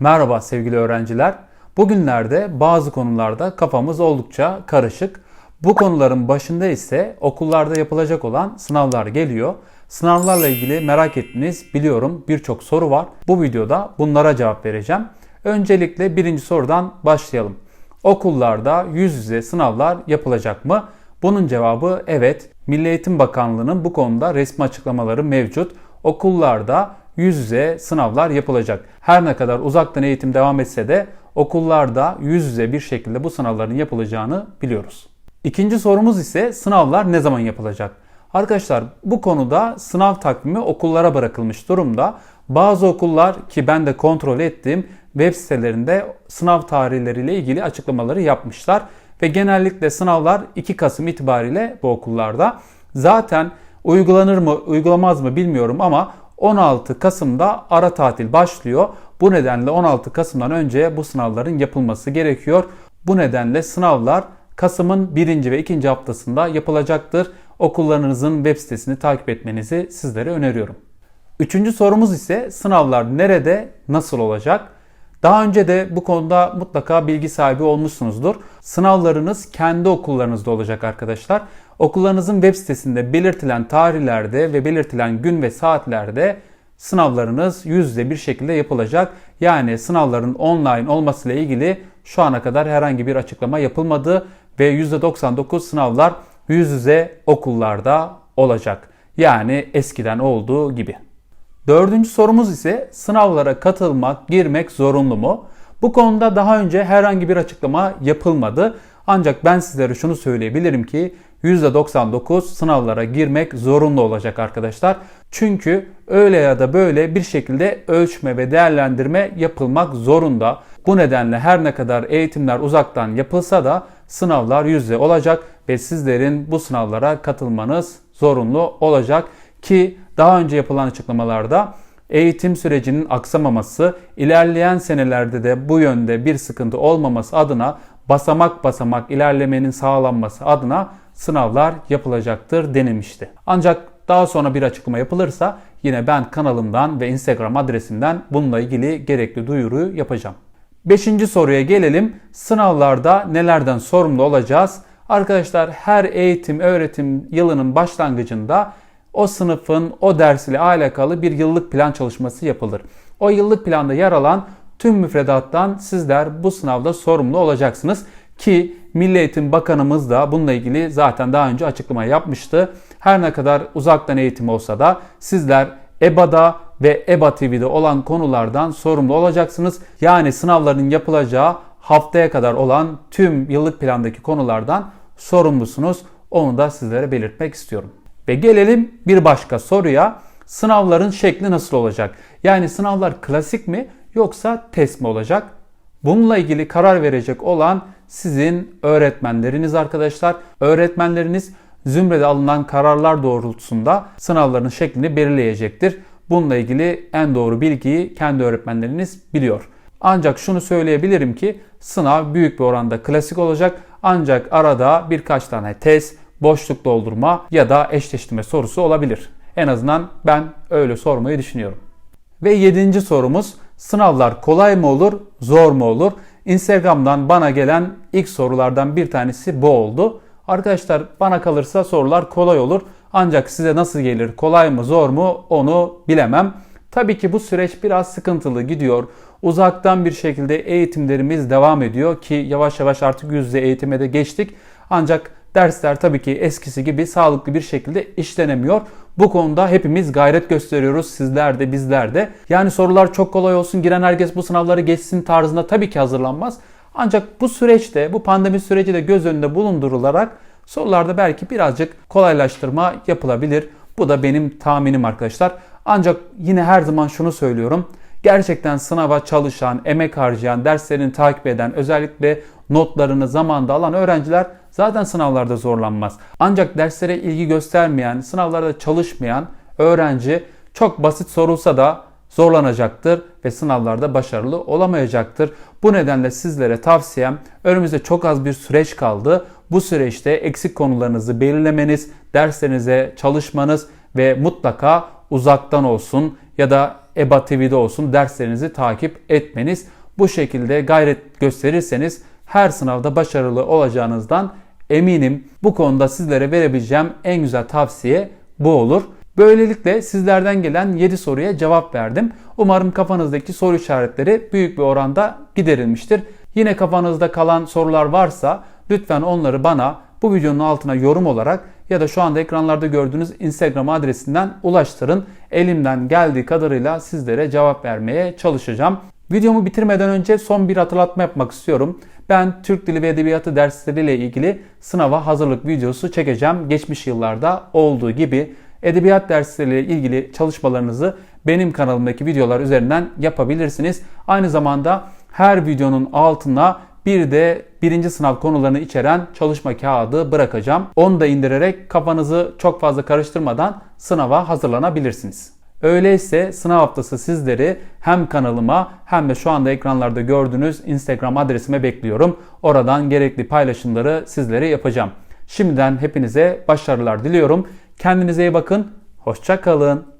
Merhaba sevgili öğrenciler. Bugünlerde bazı konularda kafamız oldukça karışık. Bu konuların başında ise okullarda yapılacak olan sınavlar geliyor. Sınavlarla ilgili merak ettiğiniz biliyorum birçok soru var. Bu videoda bunlara cevap vereceğim. Öncelikle birinci sorudan başlayalım. Okullarda yüz yüze sınavlar yapılacak mı? Bunun cevabı evet. Milli Eğitim Bakanlığı'nın bu konuda resmi açıklamaları mevcut. Okullarda yüz yüze sınavlar yapılacak. Her ne kadar uzaktan eğitim devam etse de okullarda yüz yüze bir şekilde bu sınavların yapılacağını biliyoruz. İkinci sorumuz ise sınavlar ne zaman yapılacak? Arkadaşlar bu konuda sınav takvimi okullara bırakılmış durumda. Bazı okullar ki ben de kontrol ettiğim web sitelerinde sınav tarihleriyle ilgili açıklamaları yapmışlar. Ve genellikle sınavlar 2 Kasım itibariyle bu okullarda. Zaten uygulanır mı uygulamaz mı bilmiyorum ama 16 Kasım'da ara tatil başlıyor. Bu nedenle 16 Kasım'dan önce bu sınavların yapılması gerekiyor. Bu nedenle sınavlar Kasım'ın 1. ve 2. haftasında yapılacaktır. Okullarınızın web sitesini takip etmenizi sizlere öneriyorum. Üçüncü sorumuz ise sınavlar nerede, nasıl olacak? Daha önce de bu konuda mutlaka bilgi sahibi olmuşsunuzdur. Sınavlarınız kendi okullarınızda olacak arkadaşlar. Okullarınızın web sitesinde belirtilen tarihlerde ve belirtilen gün ve saatlerde sınavlarınız yüzde bir şekilde yapılacak. Yani sınavların online olmasıyla ilgili şu ana kadar herhangi bir açıklama yapılmadı ve %99 sınavlar yüz yüze okullarda olacak. Yani eskiden olduğu gibi. Dördüncü sorumuz ise sınavlara katılmak, girmek zorunlu mu? Bu konuda daha önce herhangi bir açıklama yapılmadı. Ancak ben sizlere şunu söyleyebilirim ki %99 sınavlara girmek zorunlu olacak arkadaşlar. Çünkü öyle ya da böyle bir şekilde ölçme ve değerlendirme yapılmak zorunda. Bu nedenle her ne kadar eğitimler uzaktan yapılsa da sınavlar yüzde olacak ve sizlerin bu sınavlara katılmanız zorunlu olacak ki daha önce yapılan açıklamalarda eğitim sürecinin aksamaması, ilerleyen senelerde de bu yönde bir sıkıntı olmaması adına basamak basamak ilerlemenin sağlanması adına sınavlar yapılacaktır denilmişti. Ancak daha sonra bir açıklama yapılırsa yine ben kanalımdan ve Instagram adresimden bununla ilgili gerekli duyuruyu yapacağım. Beşinci soruya gelelim. Sınavlarda nelerden sorumlu olacağız? Arkadaşlar her eğitim öğretim yılının başlangıcında o sınıfın o ders ile alakalı bir yıllık plan çalışması yapılır. O yıllık planda yer alan tüm müfredattan sizler bu sınavda sorumlu olacaksınız. Ki Milli Eğitim Bakanımız da bununla ilgili zaten daha önce açıklama yapmıştı. Her ne kadar uzaktan eğitim olsa da sizler EBA'da ve EBA TV'de olan konulardan sorumlu olacaksınız. Yani sınavların yapılacağı haftaya kadar olan tüm yıllık plandaki konulardan sorumlusunuz. Onu da sizlere belirtmek istiyorum. Ve gelelim bir başka soruya. Sınavların şekli nasıl olacak? Yani sınavlar klasik mi yoksa test mi olacak? Bununla ilgili karar verecek olan sizin öğretmenleriniz arkadaşlar. Öğretmenleriniz zümrede alınan kararlar doğrultusunda sınavların şeklini belirleyecektir. Bununla ilgili en doğru bilgiyi kendi öğretmenleriniz biliyor. Ancak şunu söyleyebilirim ki sınav büyük bir oranda klasik olacak. Ancak arada birkaç tane test, boşluk doldurma ya da eşleştirme sorusu olabilir. En azından ben öyle sormayı düşünüyorum. Ve yedinci sorumuz sınavlar kolay mı olur, zor mu olur? Instagram'dan bana gelen ilk sorulardan bir tanesi bu oldu. Arkadaşlar bana kalırsa sorular kolay olur. Ancak size nasıl gelir, kolay mı, zor mu onu bilemem. Tabii ki bu süreç biraz sıkıntılı gidiyor. Uzaktan bir şekilde eğitimlerimiz devam ediyor ki yavaş yavaş artık yüz yüze eğitime de geçtik. Ancak dersler tabii ki eskisi gibi sağlıklı bir şekilde işlenemiyor. Bu konuda hepimiz gayret gösteriyoruz. Sizler de bizler de. Yani sorular çok kolay olsun giren herkes bu sınavları geçsin tarzında tabii ki hazırlanmaz. Ancak bu süreçte bu pandemi süreci de göz önünde bulundurularak sorularda belki birazcık kolaylaştırma yapılabilir. Bu da benim tahminim arkadaşlar. Ancak yine her zaman şunu söylüyorum. Gerçekten sınava çalışan, emek harcayan, derslerini takip eden, özellikle notlarını zamanda alan öğrenciler zaten sınavlarda zorlanmaz. Ancak derslere ilgi göstermeyen, sınavlarda çalışmayan öğrenci çok basit sorulsa da zorlanacaktır ve sınavlarda başarılı olamayacaktır. Bu nedenle sizlere tavsiyem önümüzde çok az bir süreç kaldı. Bu süreçte eksik konularınızı belirlemeniz, derslerinize çalışmanız ve mutlaka uzaktan olsun ya da EBA TV'de olsun derslerinizi takip etmeniz. Bu şekilde gayret gösterirseniz her sınavda başarılı olacağınızdan eminim. Bu konuda sizlere verebileceğim en güzel tavsiye bu olur. Böylelikle sizlerden gelen 7 soruya cevap verdim. Umarım kafanızdaki soru işaretleri büyük bir oranda giderilmiştir. Yine kafanızda kalan sorular varsa lütfen onları bana bu videonun altına yorum olarak ya da şu anda ekranlarda gördüğünüz Instagram adresinden ulaştırın. Elimden geldiği kadarıyla sizlere cevap vermeye çalışacağım. Videomu bitirmeden önce son bir hatırlatma yapmak istiyorum. Ben Türk Dili ve Edebiyatı dersleriyle ilgili sınava hazırlık videosu çekeceğim. Geçmiş yıllarda olduğu gibi edebiyat dersleriyle ilgili çalışmalarınızı benim kanalımdaki videolar üzerinden yapabilirsiniz. Aynı zamanda her videonun altına bir de birinci sınav konularını içeren çalışma kağıdı bırakacağım. Onu da indirerek kafanızı çok fazla karıştırmadan sınava hazırlanabilirsiniz. Öyleyse sınav haftası sizleri hem kanalıma hem de şu anda ekranlarda gördüğünüz Instagram adresime bekliyorum. Oradan gerekli paylaşımları sizlere yapacağım. Şimdiden hepinize başarılar diliyorum. Kendinize iyi bakın. Hoşça kalın.